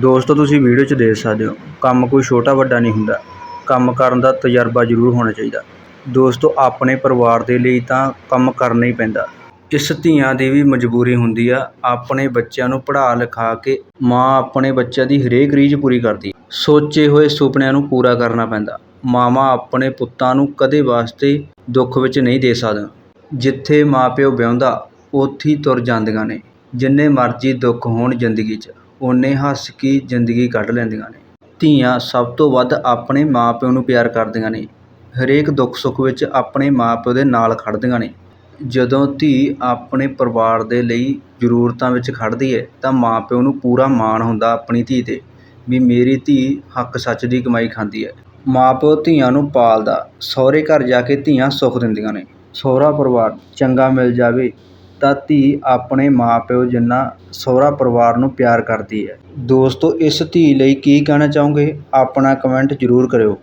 ਦੋਸਤੋ, ਤੁਸੀਂ ਵੀਡੀਓ 'ਚ ਦੇਖ ਸਕਦੇ ਹੋ। ਕੰਮ ਕੋਈ ਛੋਟਾ ਵੱਡਾ ਨਹੀਂ ਹੁੰਦਾ। ਕੰਮ ਕਰਨ ਦਾ ਤਜਰਬਾ ਜ਼ਰੂਰ ਹੋਣਾ ਚਾਹੀਦਾ। ਦੋਸਤੋ, ਆਪਣੇ ਪਰਿਵਾਰ ਦੇ ਲਈ ਤਾਂ ਕੰਮ ਕਰਨਾ ਹੀ ਪੈਂਦਾ। ਇਸ ਧੀਆਂ ਦੀ ਵੀ ਮਜਬੂਰੀ ਹੁੰਦੀ ਆ, ਆਪਣੇ ਬੱਚਿਆਂ ਨੂੰ ਪੜ੍ਹਾ ਲਿਖਾ ਕੇ ਮਾਂ ਆਪਣੇ ਬੱਚਿਆਂ ਦੀ ਹਰੇਕ ਰੀਝ ਪੂਰੀ ਕਰਦੀ। ਸੋਚੇ ਹੋਏ ਸੁਪਨਿਆਂ ਨੂੰ ਪੂਰਾ ਕਰਨਾ ਪੈਂਦਾ। ਮਾਵਾਂ ਆਪਣੇ ਪੁੱਤਾਂ ਨੂੰ ਕਦੇ ਵਾਸਤੇ ਦੁੱਖ ਵਿੱਚ ਨਹੀਂ ਦੇ ਸਕਦੀਆਂ। ਜਿੱਥੇ ਮਾਪਿਓ ਵਿਆਹੁੰਦਾ, ਉੱਥੇ ਹੀ ਤੁਰ ਜਾਂਦੀਆਂ ਨੇ। ਜਿੰਨੇ ਮਰਜ਼ੀ ਦੁੱਖ ਹੋਣ ਜ਼ਿੰਦਗੀ 'ਚ, ਓਨੇ ਹੱਸ ਕੇ ਜ਼ਿੰਦਗੀ ਕੱਢ ਲੈਂਦੀਆਂ ਨੇ। ਧੀਆਂ ਸਭ ਤੋਂ ਵੱਧ ਆਪਣੇ ਮਾਂ ਪਿਓ ਨੂੰ ਪਿਆਰ ਕਰਦੀਆਂ ਨੇ। ਹਰੇਕ ਦੁੱਖ ਸੁੱਖ ਵਿੱਚ ਆਪਣੇ ਮਾਂ ਪਿਓ ਦੇ ਨਾਲ ਖੜ੍ਹਦੀਆਂ ਨੇ। ਜਦੋਂ ਧੀ ਆਪਣੇ ਪਰਿਵਾਰ ਦੇ ਲਈ ਜ਼ਰੂਰਤਾਂ ਵਿੱਚ ਖੜ੍ਹਦੀ ਹੈ ਤਾਂ ਮਾਂ ਪਿਓ ਨੂੰ ਪੂਰਾ ਮਾਣ ਹੁੰਦਾ ਆਪਣੀ ਧੀ 'ਤੇ, ਵੀ ਮੇਰੀ ਧੀ ਹੱਕ ਸੱਚ ਦੀ ਕਮਾਈ ਖਾਂਦੀ ਹੈ ਮਾਂ ਪਿਓ ਧੀਆਂ ਨੂੰ ਪਾਲਦਾ, ਸਹੁਰੇ ਘਰ ਜਾ ਕੇ ਧੀਆਂ ਸੁੱਖ ਦਿੰਦੀਆਂ ਨੇ। ਸਹੁਰਾ ਪਰਿਵਾਰ ਚੰਗਾ ਮਿਲ ਜਾਵੇ ਤਾਂ ਧੀ ਆਪਣੇ ਮਾਂ ਪਿਓ ਜਿੰਨਾ ਸਹੁਰਾ ਪਰਿਵਾਰ ਨੂੰ ਪਿਆਰ ਕਰਦੀ ਹੈ। ਦੋਸਤੋ, ਇਸ ਧੀ ਲਈ ਕੀ ਕਹਿਣਾ ਚਾਹੋਗੇ? ਆਪਣਾ ਕਮੈਂਟ ਜ਼ਰੂਰ ਕਰਿਓ।